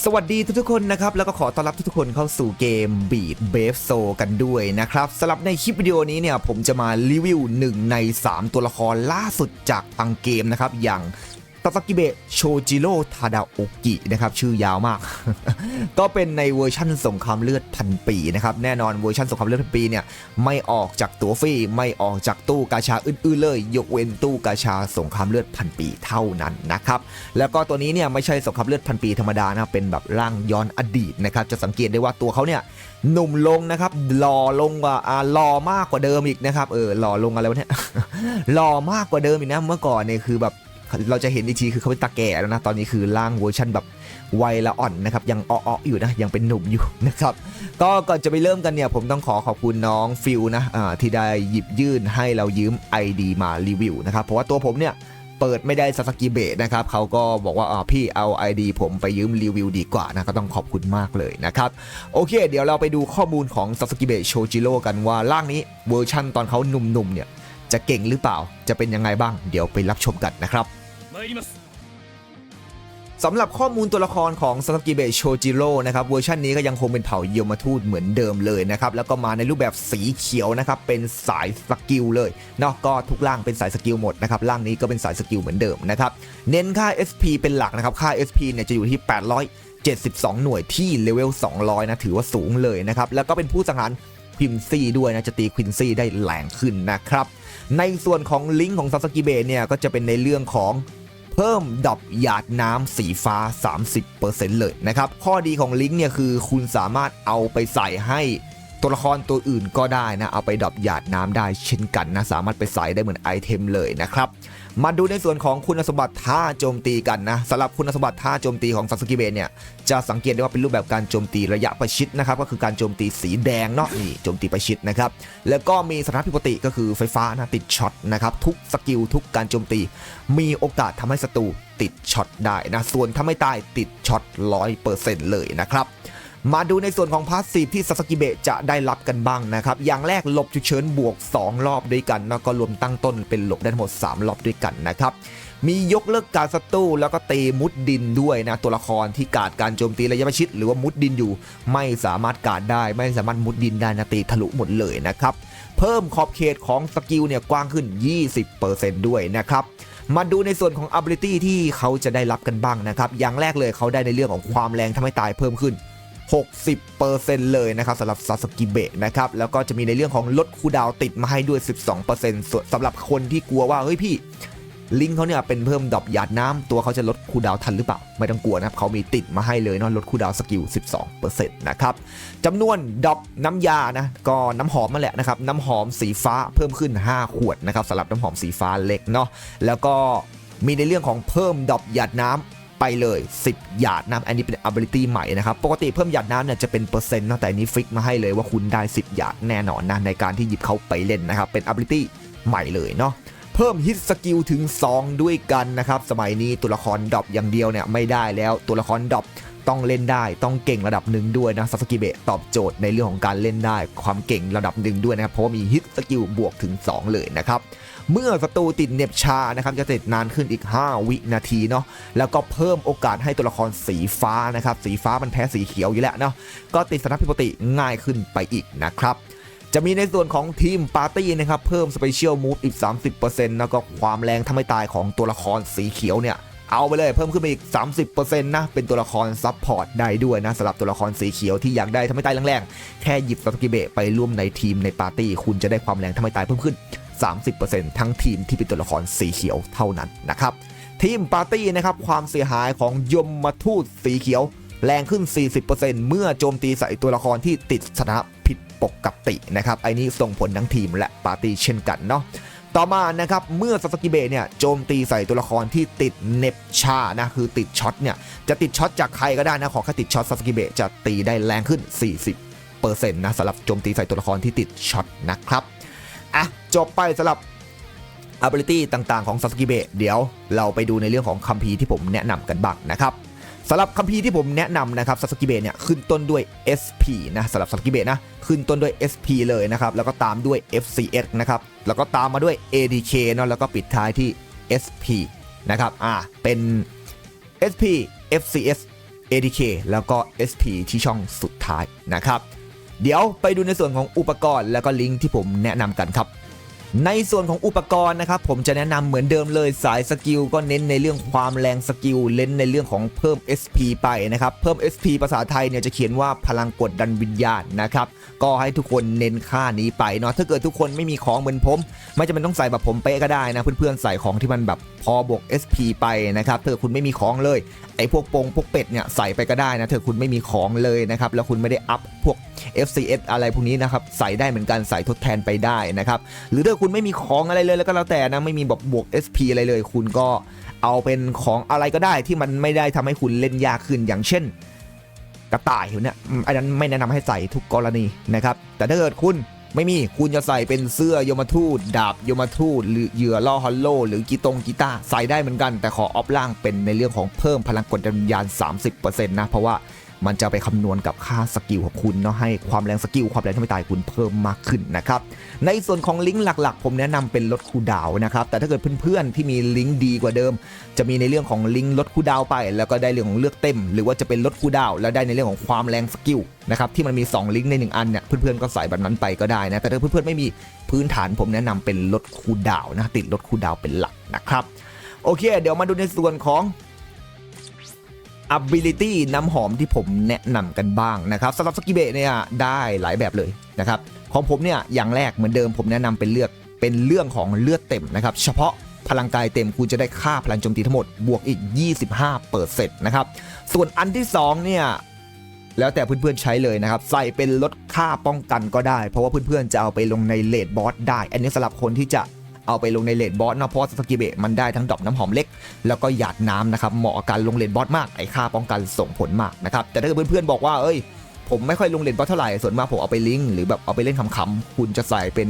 สวัสดีทุกๆคนนะครับ แล้วก็ขอต้อนรับทุกๆคนเข้าสู่เกม Beat b a v e s o กันด้วยนะครับสำหรับในคลิปวิดีโอนี้เนี่ย ผมจะมารีวิว 1 ใน 3 ตัวละครล่าสุดจากทางเกมนะครับ อย่าง ตาซากิเบะโชจิโร่ทาดาโอกินะครับชื่อยาวมาก ก็เป็นในเวอร์ชั่นสงครามเลือดพันปีนะครับแน่นอนเวอร์ชันสงครามเลือดพันปีเนี่ยไม่ออกจากตัวฟรีไม่ออกจากตู้กาชาอื่นๆเลย ยกเว้นตู้กาชาสงครามเลือดพันปีเท่านั้นนะครับแล้วก็ตัวนี้เนี่ยไม่ใช่สงครามเลือดพันปีธรรมดานะเป็นแบบร่างย้อนอดีตนะครับจะสังเกตได้ว่าตัวเขาเนี่ยหนุ่มลงนะครับหล่อลงกว่าอ่าหล่อมากกว่าเดิมอีกนะครับเออหล่อลงอะไรวะเนี่ยหล่อมากกว่าเดิมอีกนะเมื่อก่อนเนี่ยคือแบบ เราจะเห็นอีกทีคือเขาเป็นตาแก่แล้วนะ ตอนนี้คือร่างเวอร์ชันแบบวัยละอ่อนนะครับ ยังอ้อๆอยู่นะ ยังเป็นหนุ่มอยู่นะครับ ก็ก่อนจะไปเริ่มกันเนี่ย ผมต้องขอขอบคุณน้องฟิลนะที่ได้หยิบยื่นให้เรายืม ID มารีวิวนะครับ เพราะว่าตัวผมเนี่ยเปิดไม่ได้ซาสกิเบะนะครับเขาก็บอกว่าอ๋อพี่เอา ID ผมไปยืมรีวิวดีกว่านะก็ต้องขอบคุณมากเลยนะครับ โอเค เดี๋ยวเราไปดูข้อมูลของซาสกิเบะโชจิโร่กันว่าร่างนี้เวอร์ชั่นตอนเขาหนุ่มๆเนี่ยจะเก่งหรือเปล่าจะเป็นยังไงบ้าง เดี๋ยวไปรับชมกันนะครับ สำหรับข้อมูลตัวละครของซาสกิเบะโชจิโร่นะครับเวอร์ชันนี้ก็ยังคงเป็นเผ่าโยมทูตเหมือนเดิมเลยนะครับ แล้วก็มาในรูปแบบสีเขียวนะครับ เป็นสายสกิลเลยเนาะก็ทุกร่างเป็นสายสกิลหมดนะครับร่างนี้ก็เป็นสายสกิลเหมือนเดิมนะครับ เน้นค่า SP เป็นหลักนะครับ ค่า SP เนี่ยจะอยู่ที่ 872 หน่วยที่เลเวล 200 นะ ถือว่าสูงเลยนะครับ แล้วก็เป็นผู้สังหารควินซี่ด้วยนะ จะตีควินซี่ได้แรงขึ้นนะครับ ในส่วนของลิงก์ของซาสกิเบะเนี่ยก็จะเป็นในเรื่องของ เพิ่มดอกหยาดน้ำสีฟ้า 30%เลยนะครับ ข้อดีของลิงก์เนี่ยคือคุณสามารถเอาไปใส่ให้ ตัวละครตัวอื่นก็ได้นะ เอาไปดรอปหยาดน้ำได้เช่นกันนะ สามารถไปใส่ได้เหมือนไอเทมเลยนะครับ มาดูในส่วนของคุณสมบัติท่าโจมตีกันนะสำหรับคุณสมบัติท่าโจมตีของซาสกิเบะเนี่ย จะสังเกตได้ว่าเป็นรูปแบบการโจมตีระยะประชิดนะครับ ก็คือการโจมตีสีแดงเนาะนี่โจมตีประชิดนะครับ แล้วก็มีสถานพิปติก็คือไฟฟ้านะติดช็อตนะครับทุกสกิลทุกการโจมตี มีโอกาสทำให้ศัตรูติดช็อตได้นะส่วนถ้าไม่ตายติดช็อต100%เลยนะครับ มาดูในส่วนของพาสซีฟที่ซาสกิเบะจะได้รับกันบ้างนะครับ อย่างแรกหลบฉุกเฉินบวก 2 รอบด้วยกัน แล้วก็รวมตั้งต้นเป็นหลบได้ทั้งหมด 3 รอบด้วยกันนะครับมียกเลิกการศัตรูแล้วก็เตมุดดินด้วยนะ ตัวละครที่กาดการโจมตีระยะประชิดหรือว่ามุดดินอยู่ ไม่สามารถกาดได้ ไม่สามารถมุดดินได้นะตีทะลุหมดเลยนะครับ เพิ่มขอบเขตของสกิลเนี่ยกว้างขึ้น 20%ด้วยนะครับมาดูในส่วนของ ability ที่เขาจะได้รับกันบ้างนะครับ อย่างแรกเลยเขาได้ในเรื่องของความแรงทำให้ตายเพิ่มขึ้น 60%เลยนะครับสำหรับซาสกิเบะนะครับแล้วก็จะมีในเรื่องของลดคูดาวติดมาให้ด้วย 12%ส่วนสำหรับคนที่กลัวว่าเฮ้ยพี่ลิงเขาเนี่ยเป็นเพิ่มดอปหยาดน้ำตัวเขาจะลดคูดาวทันหรือเปล่า ไม่ต้องกลัวนะครับเขามีติดมาให้เลยเนาะลดคูดาวสกิล 12%นะครับจำนวนดอปน้ำยานะก็น้ำหอมมาแหละนะครับน้ำหอมสีฟ้าเพิ่มขึ้น 5 ขวดนะครับสำหรับน้ำหอมสีฟ้าเล็กเนาะแล้วก็มีในเรื่องของเพิ่มดอปหยาดน้ำ ไปเลย 10 หยาดน้ำอันนี้เป็น ability ใหม่นะครับ ปกติเพิ่มหยาดน้ำเนี่ยจะเป็นเปอร์เซ็นต์นะแต่อันนี้ฟิกมาให้เลยว่าคุณได้ 10 หยาดแน่นอนนะในการที่หยิบเขาไปเล่นนะครับ เป็น ability ใหม่เลยเนาะเพิ่มฮิตสกิลถึง 2 ด้วยกันนะครับ สมัยนี้ตัวละครดรอปอย่างเดียวเนี่ยไม่ได้แล้วตัวละครดรอปต้องเล่นได้ต้องเก่งระดับหนึ่งด้วยนะซาสกิเบะตอบโจทย์ในเรื่องของการเล่นได้ ความเก่งระดับหนึ่งด้วยนะครับเพราะว่ามีฮิตสกิลบวกถึง 2 เลยนะครับ เมื่อศัตรูติดเน็บชานะครับจะติดนานขึ้นอีก 5 วินาทีเนาะแล้วก็เพิ่มโอกาสให้ตัวละครสีฟ้านะครับสีฟ้ามันแพ้สีเขียวอยู่แล้วเนาะก็ติดสถานพิปติง่ายขึ้นไปอีกนะครับจะมีในส่วนของทีมปาร์ตี้นะครับเพิ่มสเปเชียลมูฟอีก 30%แล้วก็ความแรงทำให้ตายของตัวละครสีเขียวเนี่ยเอาไปเลยเพิ่มขึ้นไปอีก 30%นะเป็นตัวละครซับพอร์ตได้ด้วยนะสำหรับตัวละครสีเขียวที่อยากได้ทำให้ตายแรงๆ แค่หยิบสกิเบะไปร่วมในทีมในปาร์ตี้ คุณจะได้ความแรงทำให้ตายเพิ่มขึ้น30%ทั้งทีมที่เป็นตัวละครสีเขียวเท่านั้นนะครับทีมปาร์ตี้นะครับความเสียหายของยมมาทูตสีเขียว แรงขึ้น 40%เมื่อโจมตีใส่ตัวละครที่ติดสถานะผิดปกตินะครับไอ้นี้ส่งผลทั้งทีมและปาร์ตี้เช่นกันเนาะต่อมานะครับเมื่อซาสกิเบะเนี่ยโจมตีใส่ตัวละครที่ติดเน็บชานะคือติดช็อตเนี่ยจะติดช็อตจากใครก็ได้นะขอแค่ติดช็อตซาสกิเบะจะตีได้แรงขึ้น 40%นะสำหรับโจมตีใส่ตัวละครที่ติดช็อตนะครับ อะจบไปสำหรับ ability ต่างๆของซาสกิเบะเดี๋ยวเราไปดูในเรื่องของคัมภีร์ที่ผมแนะนำกันบ้างนะครับสำหรับคัมภีร์ที่ผมแนะนำนะครับซาสกิเบะเนี่ยขึ้นต้นด้วย SP นะสำหรับซาสกิเบะนะขึ้นต้นด้วย SP เลยนะครับแล้วก็ตามด้วย FCS นะครับแล้วก็ตามมาด้วย ADK เนาะแล้วก็ปิดท้ายที่ SP นะครับอ่าเป็น SP FCS ATK แล้วก็ SP ที่ช่องสุดท้ายนะครับ เดี๋ยวไปดูในส่วนของอุปกรณ์แล้วก็ลิงก์ที่ผมแนะนำกันครับ ในส่วนของอุปกรณ์นะครับผมจะแนะนำเหมือนเดิมเลยสายสกิลก็เน้นในเรื่องความแรงสกิลเน้นในเรื่องของเพิ่ม SP ไปนะครับเพิ่ม SP ภาษาไทยเนี่ยจะเขียนว่าพลังกดดันวิญญาณนะครับก็ให้ทุกคนเน้นค่านี้ไปเนาะถ้าเกิดทุกคนไม่มีของเหมือนผม ไม่จำเป็นต้องใส่แบบผมเป๊ะก็ได้นะเพื่อนๆใส่ของที่มันแบบพอบวก SP ไปนะครับถ้าเกิดคุณไม่มีของเลย อ้พวกปงพวกเป็ดเนี่ยใส่ไปก็ได้นะถ้าเกิดคุณไม่มีของเลยนะครับแล้วคุณไม่ได้อัพพวก FCS อะไรพวกนี้นะครับใส่ได้เหมือนกันใส่ทดแทนไปได้นะครับหรือถ้าคุณไม่มีของอะไรเลยแล้วก็แล้วแต่นะไม่มีแบบบวก SP อะไรเลย คุณก็เอาเป็นของอะไรก็ได้ที่มันไม่ได้ทำให้คุณเล่นยากขึ้นอย่างเช่น กระต่ายเนี่ยอันนั้นไม่แนะนำให้ใส่ทุกกรณีนะครับแต่ถ้าเกิดคุณ ไม่มีคุณจะใส่เป็นเสื้อยมทูตดาบยมทูตหรือเหยื่อล่อฮอลโล หรือกีตงกีตาร์ใส่ได้เหมือนกัน แต่ขอออฟล่างเป็นในเรื่องของเพิ่มพลังกดดันวิญญาณ 30%นะ เพราะว่า มันจะไปคำนวณกับค่าสกิลของคุณเนาะให้ความแรงสกิลความแรงทำให้ตายคุณเพิ่มมากขึ้นนะครับ ในส่วนของลิงก์หลักๆ ผมแนะนำเป็นลดคูดาวนะครับ แต่ถ้าเกิดเพื่อนๆที่มีลิงก์ดีกว่าเดิม จะมีในเรื่องของลิงก์ลดคูดาวไป แล้วก็ได้เรื่องของเลือกเต็ม หรือว่าจะเป็นลดคูดาวแล้วได้ในเรื่องของความแรงสกิลนะครับที่มันมี 2 ลิงก์ใน 1 อันเนี่ยเพื่อนๆก็ใส่แบบนั้นไปก็ได้นะแต่ถ้าเพื่อนๆไม่มีพื้นฐานผมแนะนำเป็นลดคูดาวนะติดลดคูดาวเป็นหลักนะครับโอเค เดี๋ยวมาดูในส่วนของ ability น้ำหอมที่ผมแนะนำกันบ้างนะครับสำหรับสกิเบะเนี่ยได้หลายแบบเลยนะครับของผมเนี่ยอย่างแรกเหมือนเดิมผมแนะนำเป็นเลือกเป็นเรื่องของเลือดเต็มนะครับเฉพาะพลังกายเต็มคุณจะได้ค่าพลังโจมตีทั้งหมดบวกอีก 25เปอร์เซ็นต์นะครับส่วนอันที่2เนี่ยแล้วแต่เพื่อนๆใช้เลยนะครับ ใส่เป็นลดค่าป้องกันก็ได้ เพราะว่าเพื่อนๆจะเอาไปลงในเลดบอสได้ อันนี้สำหรับคนที่จะ เอาไปลงในเลดบอสนะเพราะสกิเบะมันได้ทั้งดอกน้ำหอมเล็ก แล้วก็หยาดน้ำนะครับเหมาะกับการลงเลนบอสมากไอ้ค่าป้องกันส่งผลมากนะครับแต่ถ้าเกิดเพื่อนๆบอกว่าเอ้ยผมไม่ค่อยลงเลนบอสเท่าไหร่ส่วนมากผมเอาไปลิงก์หรือแบบเอาไปเล่นขำๆคุณจะใส่เป็น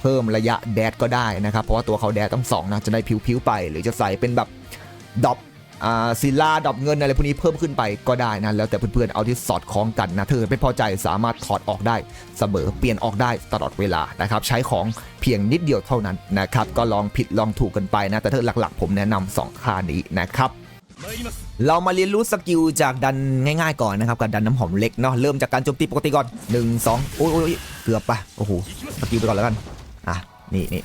เพิ่มระยะแดดก็ได้นะครับ เพราะว่าตัวเขาแดดต้องสองนะจะได้ผิวๆไป หรือจะใส่เป็นแบบดอป ศิลาดอกเงินอะไรพวกนี้เพิ่มขึ้นไปก็ได้นะแล้วแต่เพื่อนๆเอาที่สอดคล้องกันนะเกิดไม่พอใจสามารถถอดออกได้เสมอเปลี่ยนออกได้ตลอดเวลานะครับใช้ของเพียงนิดเดียวเท่านั้นนะครับก็ลองผิดลองถูกกันไปนะแต่ถ้าหลักๆ ผมแนะนำสองค่านี้นะครับเรามาเรียนรู้สกิลจากดันง่ายๆก่อนนะครับกับดันน้ำหอมเล็กเนาะเริ่มจากการโจมตีปกติก่อน1 2อโอ้ยเกือบปะโอ้โหสกิลไปก่อนแล้วกันอะนี่นี่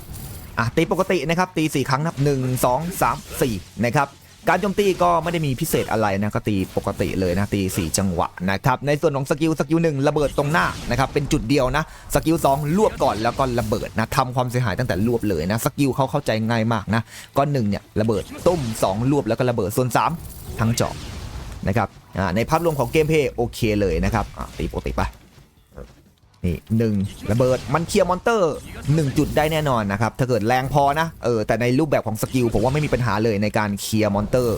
อะตีปกตินะครับตี4ครั้งนับ 1 2 3 4นะครับ การโจมตีก็ไม่ได้มีพิเศษอะไรนะก็ตีปกติเลยนะตี 4 จังหวะนะครับในส่วนของสกิลสกิลหนึ่งระเบิดตรงหน้านะครับเป็นจุดเดียวนะสกิล2รวบก่อนแล้วก็ระเบิดนะทำความเสียหายตั้งแต่รวบเลยนะสกิลเขาเข้าใจง่ายมากนะก็1เนี่ยระเบิดตุ้ม 2 รวบแล้วก็ระเบิดส่วน 3 ทั้งเจอนะครับในภาพรวมของเกมเพย์โอเคเลยนะครับตีปกติไป นี่หนึ่งระเบิดมันเคลียร์มอนเตอร์ 1 จุดได้แน่นอนนะครับ ถ้าเกิดแรงพอนะเออแต่ในรูปแบบของสกิลผมว่าไม่มีปัญหาเลยในการเคลียร์มอนเตอร์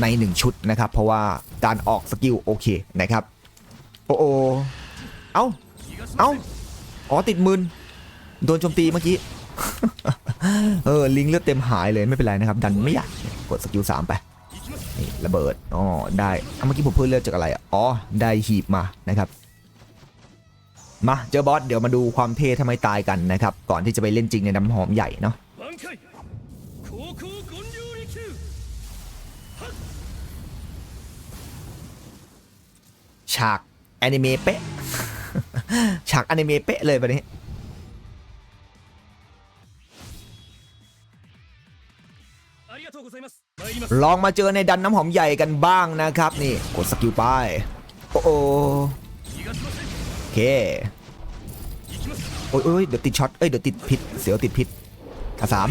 ใน 1 ชุดนะครับ เพราะว่าการออกสกิลโอเคนะครับโอ้โอเอ้าเอ้าอ๋อติดมืนโดนโจมตีเมื่อกี้เออลิงเลือดเต็มหายเลยไม่เป็นไรนะครับ ดันไม่อยากกดสกิลสามไปนี่ระเบิดอ๋อได้อะเมื่อกี้ผมเพิ่มเลือดจากอะไรอ๋อได้หีบมานะครับ มาเจอบอสเดี๋ยวมาดูความเท่ทำไมตายกันนะครับ ก่อนที่จะไปเล่นจริงในน้ำหอมใหญ่เนาะฉากแอนิเมะเป๊ะฉากแอนิเมะเป๊ะเลยวันนี้ลองมาเจอในดันน้ำหอมใหญ่กันบ้างนะครับ นี่ กดสกิลไป โอ้ เคโอ้ยเดี๋ยวติดช็อตเอ้ยเดี๋ยวติดพิษเสียวติดพิษอะสาม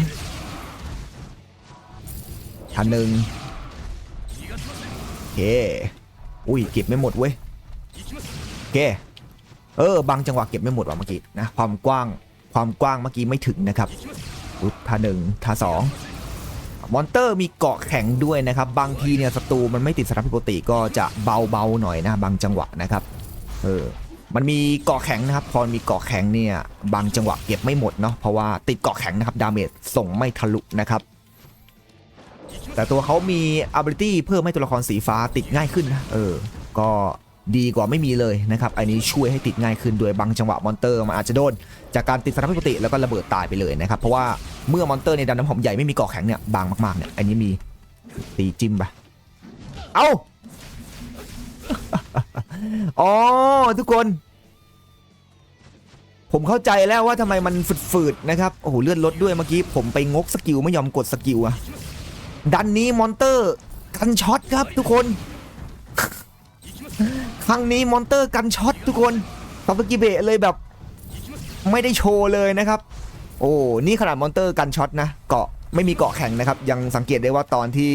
พันหนึ่งโอเคอุ้ยเก็บไม่หมดเว้ยโอเคเออบางจังหวะเก็บไม่หมดว่ะเมื่อกี้นะความกว้างความกว้างเมื่อกี้ไม่ถึงนะครับอุทาหนึ่งทาสองมอนเตอร์มีเกาะแข็งด้วยนะครับ บางทีเนี่ยศัตรูมันไม่ติดสารพิปกติก็จะเบาๆหน่อยนะบางจังหวะนะครับ เออ มันมีเกาะแข็งนะครับ พอมีเกาะแข็งเนี่ยบางจังหวะเก็บไม่หมดเนาะเพราะว่าติดเกาะแข็งนะครับดาเมจส่งไม่ทะลุนะครับ แต่ตัวเขามี ability เพิ่มให้ตัวละครสีฟ้าติดง่ายขึ้นนะเออ ก็ดีกว่าไม่มีเลยนะครับ อันนี้ช่วยให้ติดง่ายขึ้นโดยบางจังหวะมอนเตอร์มันอาจจะโดน จากการติดสถานปกติแล้วก็ระเบิดตายไปเลยนะครับ เพราะว่าเมื่อมอนเตอร์ในดันน้ำหอมใหญ่ไม่มีเกาะแข็งเนี่ยบางมากๆเนี่ยอันนี้มีตีจิ้มไปเอ้า อ๋อทุกคน ผมเข้าใจแล้วว่าทำไมมันฝืดๆนะครับโอ้โหเลือดลดด้วยเมื่อกี้ผมไปงกสกิลไม่ยอมกดสกิลอะดันนี้มอนเตอร์กันช็อตครับทุกคน ครั้งนี้มอนเตอร์กันช็อตทุกคนซาสกิเบะเลยแบบไม่ได้โชว์เลยนะครับ โอ้นี่ขนาดมอนเตอร์กันช็อตนะเกาะไม่มีเกาะแข็งนะครับ ยังสังเกตได้ว่าตอนที่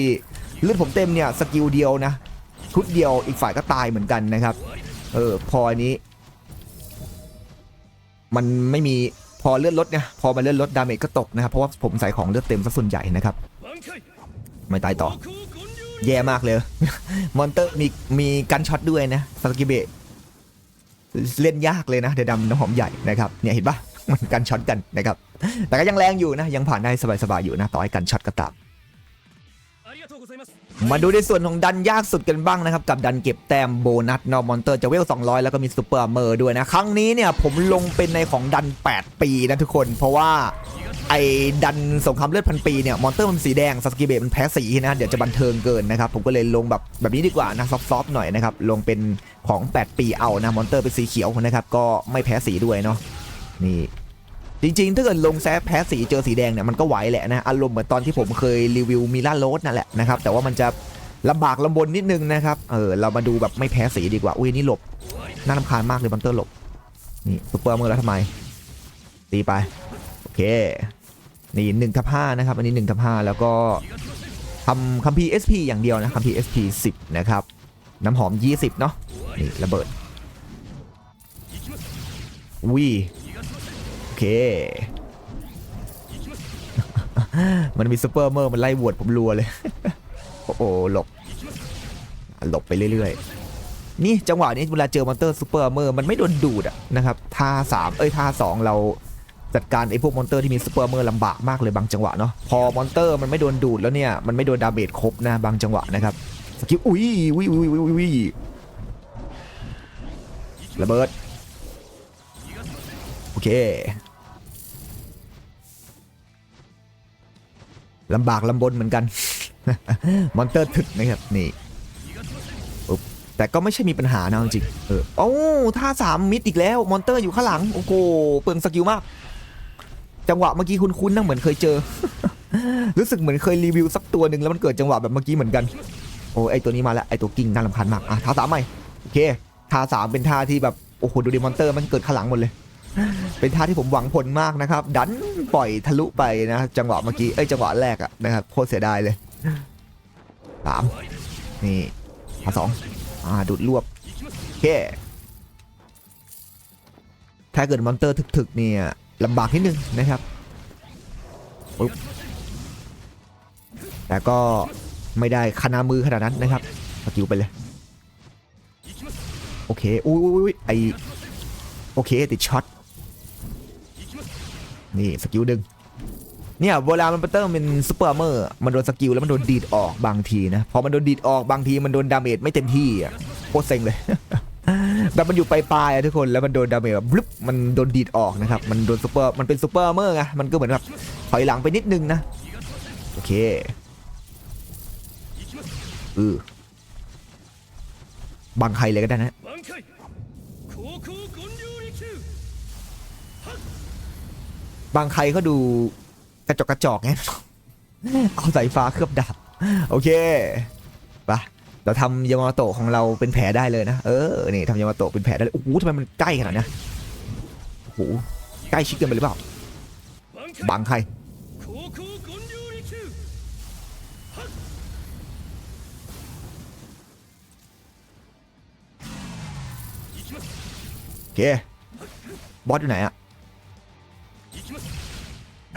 เลือดผมเต็มเนี่ยสกิลเดียวนะชุดเดียวอีกฝ่ายก็ตายเหมือนกันนะครับ เออ พออันนี้ มันไม่มีพอเลื่อนลดเนี่ยพอมาเลื่อนลดดาเมจก็ตกนะครับ เพราะว่าผมใส่ของเลือดเต็มซะส่วนใหญ่นะครับ ไม่ตายต่อ แย่มากเลย มอนเตอร์มีมีกันช็อตด้วยนะสกิเบะเล่นยากเลยนะเดดำน้ำหอมใหญ่นะครับเนี่ยเห็นปะมันกันช็อตกันนะครับ แต่ก็ยังแรงอยู่นะ ยังผ่านได้สบายๆอยู่นะ ต่อให้กันช็อตก็ตาม มาดูในส่วนของดันยากสุดกันบ้างนะครับ กับดันเก็บแต้มโบนัสนอมอนเตอร์จะเวล 200 แล้วก็มีซูเปอร์เมอร์ด้วยนะ ครั้งนี้เนี่ยผมลงเป็นในของดัน 8 ปีนะทุกคน เพราะว่าไอ้ดันสงครามเลือดพันปีเนี่ยมอนเตอร์มันสีแดงสกิเบะมันแพ้สีนะเดี๋ยวจะบันเทิงเกินนะครับ ผมก็เลยลงแบบแบบนี้ดีกว่านะซอฟต์ๆหน่อยนะครับ ลงเป็นของ 8 ปีเอานะมอนเตอร์เป็นสีเขียวนะครับ ก็ไม่แพ้สีด้วยเนาะนี่ จริงๆ ถ้าเกิดลงแซฟแพ้สีเจอสีแดงเนี่ยมันก็ไหวแหละนะอารมณ์เหมือนตอนที่ผมเคยรีวิวมิล่าโรสนั่นแหละนะครับแต่ว่ามันจะลำบากลำบนนิดนึงนะครับเออเรามาดูแบบไม่แพ้สีดีกว่า อุ้ยนี่หลบน่ารำคาญมากเลยบันเตอร์หลบนี่ซุปเปอร์เมอแล้วทำไมตีไปโอเคนี่หนึ่งทับห้านะครับอันนี้หนึ่งทับห้าแล้วก็ทำคัมพีเอสพีอย่างเดียวนะคัมพีเอสพีสิบนะครับน้ำหอม20เนาะนี่ระเบิดวี เค มันมีซูเปอร์เมอร์มันไล่บวดผมรัวเลย โอ้โหหลบ หลบไปเรื่อยๆ นี่จังหวะนี้เวลาเจอมอนเตอร์ซูเปอร์เมอร์มันไม่โดนดูดอะนะครับท่าสามเอ้ยท่าสองเราจัดการไอ้พวกมอนเตอร์ที่มีซูเปอร์เมอร์ลำบากมากเลยบางจังหวะเนาะพอมอนเตอร์มันไม่โดนดูดแล้วเนี่ยมันไม่โดนดาเมจครบนะบางจังหวะนะครับสกิลอุ้ยอุ้ยอุ้ยอุ้ยอุ้ยอุ้ยระเบิดโอเค ลำบากลำบนเหมือนกัน มอนเตอร์ถึกนะครับนี่แต่ก็ไม่ใช่มีปัญหานะจริงเออโอ้ท่าสามมิดอีกแล้ว มอนเตอร์อยู่ข้างหลัง โอ้โห เปลืองสกิลมาก จังหวะเมื่อกี้คุ้นๆนะเหมือนเคยเจอ รู้สึกเหมือนเคยรีวิวสักตัวหนึ่งแล้วมันเกิดจังหวะแบบเมื่อกี้เหมือนกัน โอ้ไอตัวนี้มาแล้ว ไอตัวกิ้งน่ารำคาญมาก อะท่าสามใหม่ โอเค ท่าสามเป็นท่าที่แบบ โอ้โห ดูดิมอนเตอร์มันเกิดข้างหลังหมดเลย เป็นท่าที่ผมหวังผลมากนะครับ ดันปล่อยทะลุไปนะจังหวะเมื่อกี้เอ้ยจังหวะแรกอะนะครับโคตรเสียดายเลยสามนี่ท่าสองอ่าดูดรวบโอเคถ้าเกิดมอนเตอร์ถึกๆเนี่ยลำบากนิดนึงนะครับปุ๊บแต่ก็ไม่ได้ขนามือขนาดนั้นนะครับสกิลไปเลย โอเค อุ้ยอุ้ยอุ้ยไอโอเค ติดช็อต นี่สกิลดึงเนี่ยเวลามันเตอร์เป็นซูเปอร์เมอร์มันโดนสกิลแล้วมันโดนดีดออกบางทีนะพอมันโดนดีดออกบางทีมันโดนดาเมจไม่เต็มที่อะโคตรเซ็งเลยแบบมันอยู่ปลายๆอะทุกคนแล้วมันโดนดาเมจแบบบลึบมันโดนดีดออกนะครับมันโดนซูเปอร์มันเป็นซูเปอร์เมอร์ไงมันก็เหมือนแบบถอยหลังไปนิดนึงนะโอเคเออบังใครเลยก็ได้นะ บางใครก็ดูกระจกกระจอกไงเอาสายฟ้าเคลือบดับโอเคปะเราทำยามาโตะของเราเป็นแผลได้เลยนะ เออ นี่ทำยามาโตะเป็นแผลได้เลยโอ้โหทำไมมันใกล้ขนาดนี้โอ้โหใกล้ชิดเกินไปหรือเปล่าบางใครโอเคบอสอยู่ไหนอะ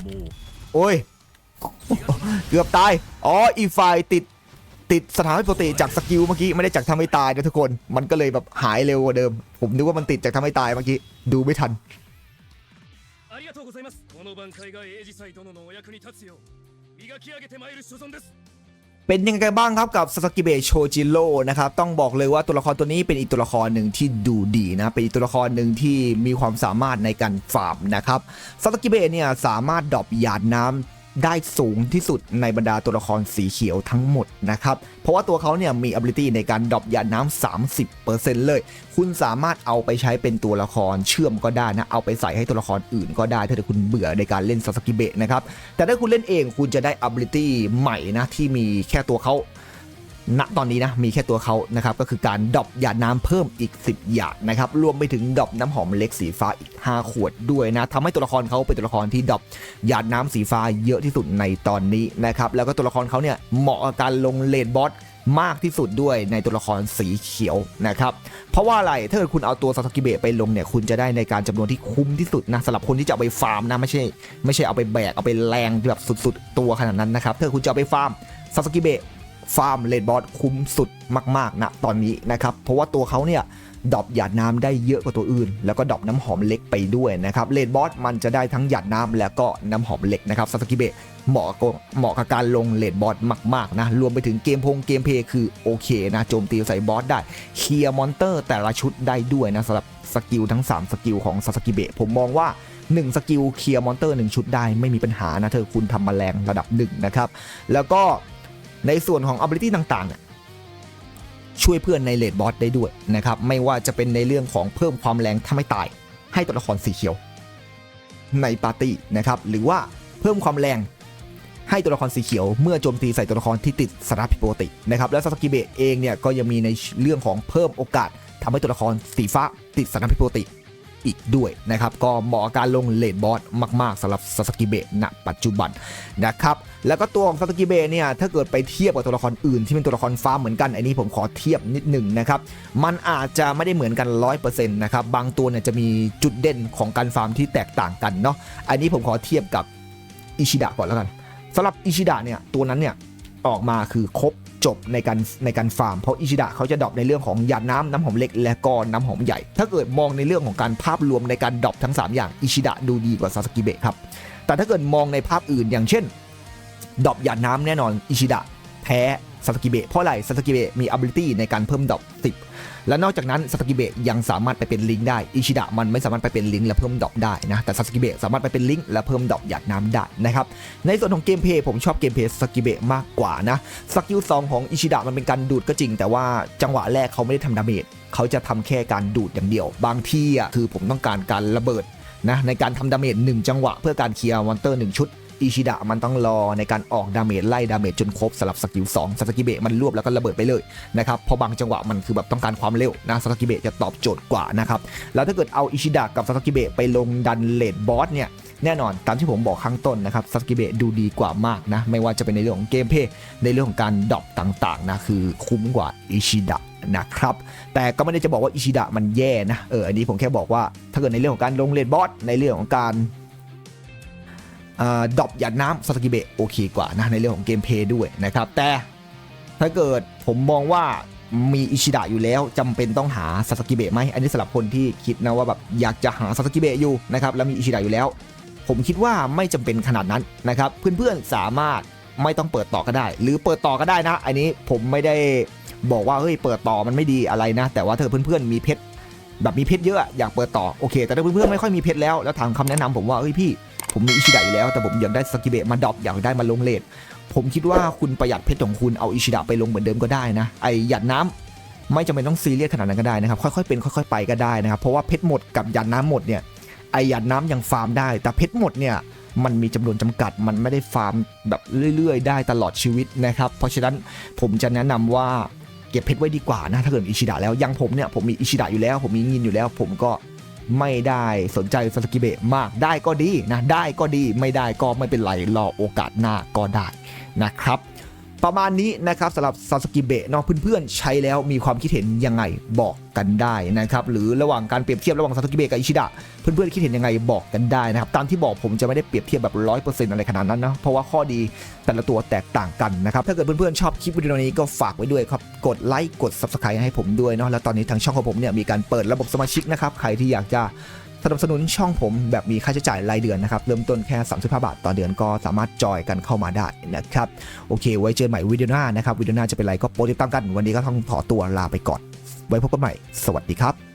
もう โอ้ย เกือบตาย อ๋อ อีไฟล์ติด ติดสถานะปกติจากสกิลเมื่อกี้ ไม่ได้จากทำให้ตายนะทุกคน มันก็เลยแบบหายเร็วกว่าเดิม ผมนึกว่ามันติดจากทำให้ตายเมื่อกี้ ดูไม่ทัน ありがとうございますこの挽回がエイジサイ殿のお役に立つよう磨き上げてまいる所存です เป็นยังไงบ้างครับกับซาสกิเบะโชจิโร่นะครับต้องบอกเลยว่าตัวละครตัวนี้เป็นอีกตัวละครหนึ่งที่ดูดีนะเป็นอีกตัวละครหนึ่งที่มีความสามารถในการฟาร์มนะครับซาสกิเบะเนี่ยสามารถดรอปหยาดน้ำ ได้สูงที่สุดในบรรดาตัวละครสีเขียวทั้งหมดนะครับ เพราะว่าตัวเขาเนี่ยมี ability ในการดรอปยาน้ำ30%เลย คุณสามารถเอาไปใช้เป็นตัวละครเชื่อมก็ได้นะ เอาไปใส่ให้ตัวละครอื่นก็ได้ ถ้าเกิดคุณเบื่อในการเล่นซาสกิเบะนะครับ แต่ถ้าคุณเล่นเองคุณจะได้ ability ใหม่นะที่มีแค่ตัวเขา ณตอนนี้นะมีแค่ตัวเขานะครับก็คือการดรอปหยาดน้ำเพิ่มอีก 10หยาดนะครับรวมไปถึงดรอปน้ำหอมเล็กสีฟ้าอีก 5 ขวดด้วยนะทำให้ตัวละครเขาเป็นตัวละครที่ดรอปหยาดน้ำสีฟ้าเยอะที่สุดในตอนนี้นะครับแล้วก็ตัวละครเขาเนี่ยเหมาะกับการลงเลนบอสมากที่สุดด้วยในตัวละครสีเขียวนะครับ เพราะว่าอะไร ถ้าเกิดคุณเอาตัวซาสกิเบะไปลงเนี่ย คุณจะได้ในการจำนวนที่คุ้มที่สุดนะสำหรับคนที่จะเอาไปฟาร์มนะ ไม่ใช่ ไม่ใช่เอาไปแบก เอาไปแรงแบบสุดๆ ตัวขนาดนั้นนะครับ ถ้าคุณจะเอาไปฟาร์มซาสกิเบะ ฟาร์มเลดบอสคุ้มสุดมากๆนะตอนนี้นะครับ เพราะว่าตัวเขาเนี่ยดรอปหยาดน้ำได้เยอะกว่าตัวอื่น แล้วก็ดรอปน้ำหอมเล็กไปด้วยนะครับเลดบอสมันจะได้ทั้งหยาดน้ำแล้วก็น้ำหอมเล็กนะครับซาสกิเบะเหมาะกับเหมาะกับการลงเลดบอสมากๆนะรวมไปถึงเกมพงเกมเพย์คือโอเคนะโจมตีใส่บอสได้เคลียร์มอนเตอร์แต่ละชุดได้ด้วยนะสำหรับสกิลทั้ง 3 สกิลของซาสกิเบะผมมองว่า1สกิลเคลียร์มอนเตอร์1ชุดได้ไม่มีปัญหานะเธอคุณทำมาแรงระดับหนึ่งนะครับแล้วก็ ในส่วนของ ability ต่างๆเนี่ยช่วยเพื่อนในเลดบอสได้ด้วยนะครับ ไม่ว่าจะเป็นในเรื่องของเพิ่มความแรงถ้าไม่ตาย ให้ตัวละครสีเขียว ในปาร์ตี้นะครับ หรือว่าเพิ่มความแรงให้ตัวละครสีเขียว เมื่อโจมตีใส่ตัวละครที่ติดสารพิษปกตินะครับ แล้วซาสกิเบะเองเนี่ยก็ยังมีในเรื่องของเพิ่มโอกาสทำให้ตัวละครสีฟ้าติดสารพิษปกติ อีกด้วยนะครับก็เหมาะการลงเลดบอสมาก ๆสำหรับซาสกิเบะณปัจจุบันนะครับแล้วก็ตัวของซาสกิเบะเนี่ยถ้าเกิดไปเทียบกับตัวละครอื่นที่เป็นตัวละครฟ้าเหมือนกันอันนี้ผมขอเทียบนิดหนึ่งนะครับมันอาจจะไม่ได้เหมือนกัน 100%นะครับบางตัวเนี่ยจะมีจุดเด่นของการฟาร์มที่แตกต่างกันเนาะอันนี้ผมขอเทียบกับอิชิดะก่อนแล้วกันสำหรับอิชิดะเนี่ยตัวนั้นเนี่ยออกมาคือครบ จบในการในการฟาร์มเพราะอิชิดะเขาจะดรอปในเรื่องของหยาดน้ำน้ำหอมเล็กและก็น้ำหอมใหญ่ ถ้าเกิดมองในเรื่องของการภาพรวมในการดรอปทั้ง 3 อย่างอิชิดะดูดีกว่าซาสกิเบะครับแต่ถ้าเกิดมองในภาพอื่นอย่างเช่นดรอปหยาดน้ำแน่นอนอิชิดะแพ้ซาสกิเบะเพราะอะไรซาสกิเบะมี ability ในการเพิ่มดรอป10 และนอกจากนั้นซาสกิเบะยังสามารถไปเป็นลิงได้อิชิดะมันไม่สามารถไปเป็นลิงและเพิ่มดอปได้นะแต่ซาสกิเบะสามารถไปเป็นลิงและเพิ่มดอปหยาดน้ำได้นะครับในส่วนของเกมเพลย์ผมชอบเกมเพลย์ซาสกิเบะมากกว่านะสกิล2ของอิชิดะมันเป็นการดูดก็จริง แต่ว่าจังหวะแรกเขาไม่ได้ทำดาเมจเขาจะทำแค่การดูดอย่างเดียว บางที่อะคือผมต้องการการระเบิดนะในการทำดาเมจ1จังหวะเพื่อการเคลียร์มอนเตอร์ 1 ชุด อิชิดะมันต้องรอในการออกดาเมจไล่ดาเมจจนครบสำหรับสกิล2ซาสกิเบะมันรวบแล้วก็ระเบิดไปเลยนะครับพราะบางจังหวะมันคือแบบต้องการความเร็วนะซาสกิเบะจะตอบโจทย์กว่านะครับแล้วถ้าเกิดเอาอิชิดะกับซาสกิเบะไปลงดันเลดบอสเนี่ยแน่นอนตามที่ผมบอกข้างต้นนะครับซาสกิเบะดูดีกว่ามากนะ ไม่ว่าจะเป็นในเรื่องของเกมเพย์ในเรื่องของการดรอปต่างๆนะคือคุ้มกว่าอิชิดะนะครับ แต่ก็ไม่ได้จะบอกว่าอิชิดะมันแย่นะเอออันนี้ผมแค่บอกว่า ถ้าเกิดในเรื่องของการลงเลนบอสในเรื่องของการ ดรอปหยาดน้ำซาสกิเบะโอเคกว่านะในเรื่องของเกมเพย์ด้วยนะครับ แต่ถ้าเกิดผมมองว่ามีอิชิดะอยู่แล้วจำเป็นต้องหาซาสกิเบะไหมอันนี้สำหรับคนที่คิดนะว่าแบบอยากจะหาซาสกิเบะอยู่นะครับแล้วมีอิชิดะอยู่แล้ว ผมคิดว่าไม่จำเป็นขนาดนั้นนะครับเพื่อนๆสามารถไม่ต้องเปิดต่อก็ได้ หรือเปิดต่อก็ได้นะ อันนี้ผมไม่ได้บอกว่าเฮ้ยเปิดต่อมันไม่ดีอะไรนะ แต่ว่าเธอเพื่อนๆมีเพชรแบบมีเพชรเยอะอยากเปิดต่อโอเค แต่ถ้าเพื่อนๆไม่ค่อยมีเพชรแล้วแล้วถามคำแนะนำผมว่าเฮ้ยพี่ ผมมีอิชิดะอยู่แล้ว แต่ผมอยากได้สกิเบะมาดรอปอยากได้มาลงเลทผมคิดว่าคุณประหยัดเพชรของคุณเอาอิชิดะไปลงเหมือนเดิมก็ได้นะ ไอหยัดน้ำไม่จำเป็นต้องซีเรียสขนาดนั้นก็ได้นะครับ ค่อยๆเป็นค่อยๆไปก็ได้นะครับ เพราะว่าเพชรหมดกับหยัดน้ำหมดเนี่ยไอหยัดน้ำยังฟาร์มได้ แต่เพชรหมดเนี่ยมันมีจำนวนจำกัด มันไม่ได้ฟาร์มแบบเรื่อย ๆ ได้ตลอดชีวิตนะครับ เพราะฉะนั้นผมจะแนะนำว่าเก็บเพชรไว้ดีกว่านะถ้าเกิดอิชิดะแล้วยังผมเนี่ยผมมีอิชิดะอยู่แล้ว ผมมีงินอยู่แล้ว ผมก็ ไม่ได้สนใจซาสกิเบะมากได้ก็ดีนะได้ก็ดีไม่ได้ก็ไม่เป็นไรรอโอกาสหน้าก็ได้นะครับ ประมาณนี้นะครับสำหรับซาสกิเบะเนาะเพื่อนๆใช้แล้วมีความคิดเห็นยังไงบอกกันได้นะครับหรือระหว่างการเปรียบเทียบระหว่างซาสกิเบะกับอิชิดะเพื่อนๆคิดเห็นยังไงบอกกันได้นะครับตามที่บอกผมจะไม่ได้เปรียบเทียบแบบร้อยเปอร์เซ็นต์อะไรขนาดนั้นนะเพราะว่าข้อดีแต่ละตัวแตกต่างกันนะครับถ้าเกิดเพื่อนๆชอบคลิปวิดีโอนี้ก็ฝากไว้ด้วยครับกดไลค์กด subscribe ให้ผมด้วยเนาะแล้วตอนนี้ทางช่องของผมเนี่ยมีการเปิดระบบสมาชิกนะครับใครที่อยากจะ สนับสนุนช่องผมแบบมีค่าใช้จ่ายรายเดือนนะครับ เริ่มต้นแค่ 35 บาทต่อเดือนก็สามารถจอยกันเข้ามาได้นะครับ โอเค ไว้เจอกันใหม่วิดีโอหน้านะครับ วิดีโอหน้าจะเป็นไรก็โปรดติดตามกัน วันนี้ก็ต้องขอตัวลาไปก่อน ไว้พบกันใหม่ สวัสดีครับ